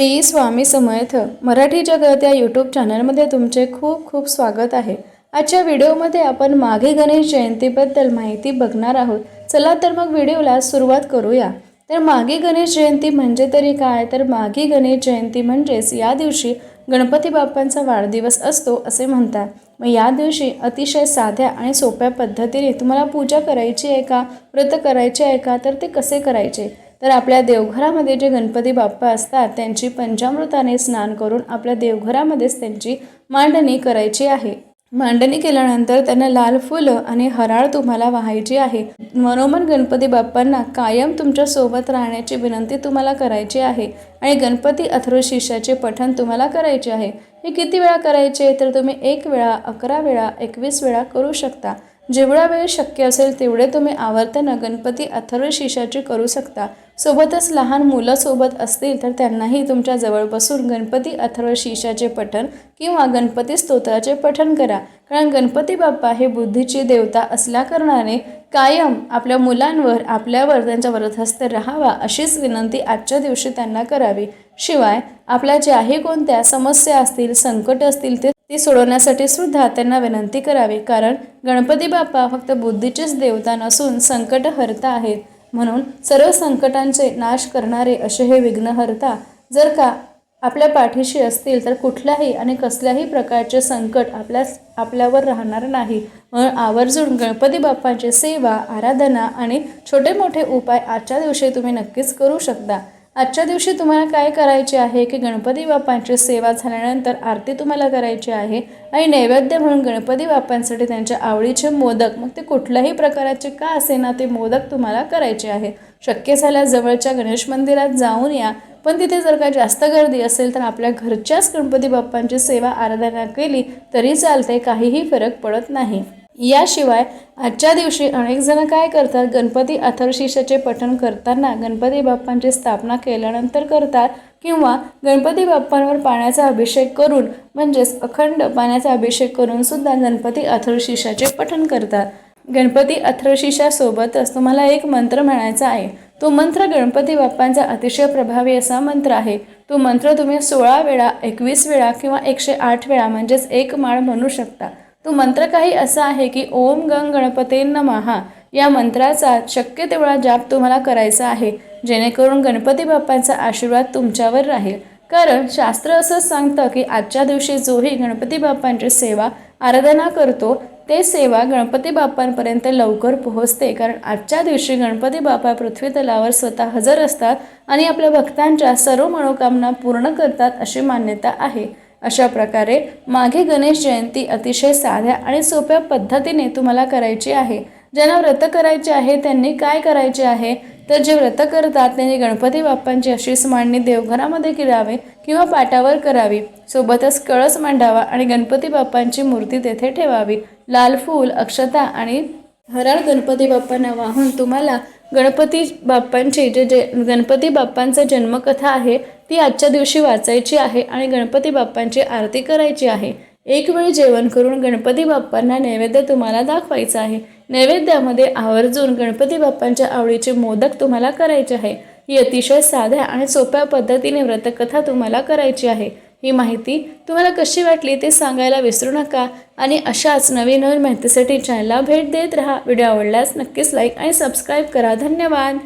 श्री स्वामी समर्थ मराठी जगत या यूट्यूब चॅनलमध्ये तुमचे खूप खूप स्वागत आहे. आजच्या व्हिडिओमध्ये आपण माघे गणेश जयंतीबद्दल माहिती बघणार आहोत. चला तर मग व्हिडिओला सुरुवात करूया. तर माघी गणेश जयंती म्हणजे तरी काय? तर माघी गणेश जयंती म्हणजेच या दिवशी गणपती बाप्पांचा वाढदिवस असतो असे म्हणतात. मग या दिवशी अतिशय साध्या आणि सोप्या पद्धतीने तुम्हाला पूजा करायची आहे का? व्रत करायचे आहे का? तर ते कसे करायचे? तर आपल्या देवघरामध्ये जे गणपती बाप्पा असतात त्यांची पंचामृताने स्नान करून आपल्या देवघरामध्येच त्यांची मांडणी करायची आहे. मांडणी केल्यानंतर त्यांना लाल फुलं आणि हराळ तुम्हाला वाहायची आहे. मनोमन गणपती बाप्पांना कायम तुमच्यासोबत राहण्याची विनंती तुम्हाला करायची आहे आणि गणपती अथर्वशीर्षाचे पठण तुम्हाला करायचे आहे. हे किती वेळा करायचे? तर तुम्ही एक वेळा अकरा वेळा एकवीस वेळा करू शकता. जेवढा वेळ शक्य असेल तेवढे तुम्ही आवर्तनं गणपती अथर्वशीर्षाचे करू शकता. सोबतच लहान मुलं सोबत असतील तर त्यांनाही तुमच्या जवळ बसून गणपती अथर्वशीषाचे पठण किंवा गणपती स्तोत्राचे पठण करा. कारण गणपती बाप्पा हे बुद्धीची देवता असल्याकारणाने कायम आपल्या मुलांवर आपल्यावर त्यांच्या वरदहस्त राहावा अशीच विनंती आजच्या दिवशी त्यांना करावी. शिवाय आपल्या ज्याही कोणत्या समस्या असतील संकट असतील ते ती सोडवण्यासाठी सुद्धा त्यांना विनंती करावी. कारण गणपती बाप्पा फक्त बुद्धीचेच देवता नसून संकट हरता आहेत. म्हणून सर्व संकटांचे नाश करणारे असे हे विघ्नहर्ता जर का आपल्या पाठीशी असतील तर कुठल्याही आणि कसल्याही प्रकारचे संकट आपल्या आपल्यावर राहणार नाही. म्हणून आवर्जून गणपती बाप्पाची सेवा आराधना आणि छोटे मोठे उपाय आजच्या दिवशी तुम्ही नक्कीच करू शकता. आजच्या दिवशी तुम्हाला काय करायचे आहे की गणपती बाप्पांची सेवा झाल्यानंतर आरती तुम्हाला करायची आहे आणि नैवेद्य म्हणून गणपती बाप्पांसाठी त्यांच्या आवडीचे मोदक मग ते कुठल्याही प्रकाराचे का असे ना ते मोदक तुम्हाला करायचे आहे. शक्य झाल्यास जवळच्या गणेश मंदिरात जाऊन या. पण तिथे जर का जास्त गर्दी असेल तर आपल्या घरच्याच गणपती बाप्पांची सेवा आराधना केली तरी चालते काहीही फरक पडत नाही. याशिवाय आजच्या दिवशी अनेक जण काय करतात? गणपती अथर्शीषाचे पठण करताना गणपती बाप्पांची स्थापना केल्यानंतर करतात किंवा गणपती बाप्पांवर पाण्याचा अभिषेक करून म्हणजेच अखंड पाण्याचा अभिषेक करून सुद्धा गणपती अथर्शीषाचे पठण करतात. गणपती अथर्शीषासोबतच तुम्हाला एक मंत्र म्हणायचा आहे. तो मंत्र गणपती बाप्पांचा अतिशय प्रभावी असा मंत्र आहे. तो मंत्र तुम्ही सोळा वेळा एकवीस वेळा किंवा एकशे आठ वेळा म्हणजेच एक माळ म्हणू शकता. तो मंत्र काही असा आहे की ओम गंग गणपते नमहा या मंत्राचा शक्य तेवढा जाप तुम्हाला करायचा आहे जेणेकरून गणपती बाप्पांचा आशीर्वाद तुमच्यावर राहील. कारण शास्त्र असंच सांगतं की आजच्या दिवशी जोही गणपती बाप्पांची सेवा आराधना करतो ते सेवा गणपती बाप्पांपर्यंत लवकर पोहोचते. कारण आजच्या दिवशी गणपती बाप्पा पृथ्वी तलावर स्वतः हजर असतात आणि आपल्या भक्तांच्या सर्व मनोकामना पूर्ण करतात अशी मान्यता आहे. अशा प्रकारे मागे गणेश जयंती अतिशय साध्या आणि सोप्या पद्धतीने तुम्हाला करायची आहे. ज्यांना व्रत करायचे आहे त्यांनी काय करायचे आहे? तर जे व्रत करतात त्यांनी गणपती बाप्पांची अशीच मांडणी देवघरामध्ये करावे किंवा पाटावर करावी. सोबतच कळस मांडावा आणि गणपती बाप्पांची मूर्ती तेथे ठेवावी. लाल फूल अक्षता आणि हराळ गणपती बाप्पांना वाहून तुम्हाला गणपती बाप्पांची जे जे गणपती बाप्पांचं जन्मकथा आहे ती आजच्या दिवशी वाचायची आहे आणि गणपती बाप्पांची आरती करायची आहे. एक वेळ जेवण करून गणपती बाप्पांना नैवेद्य तुम्हाला दाखवायचा आहे. नैवेद्यामध्ये आवर्जून गणपती बाप्पांच्या आवडीचे मोदक तुम्हाला करायचे आहे. ही अतिशय साध्या आणि सोप्या पद्धतीने व्रतकथा तुम्हाला करायची आहे. ही माहिती तुम्हाला कशी वाटली ते सांगायला विसरू नका आणि अशाच नवीन नवीन माहितीसाठी चॅनलला भेट देत राहा. व्हिडिओ आवडल्यास नक्कीच लाईक आणि सबस्क्राईब करा. धन्यवाद.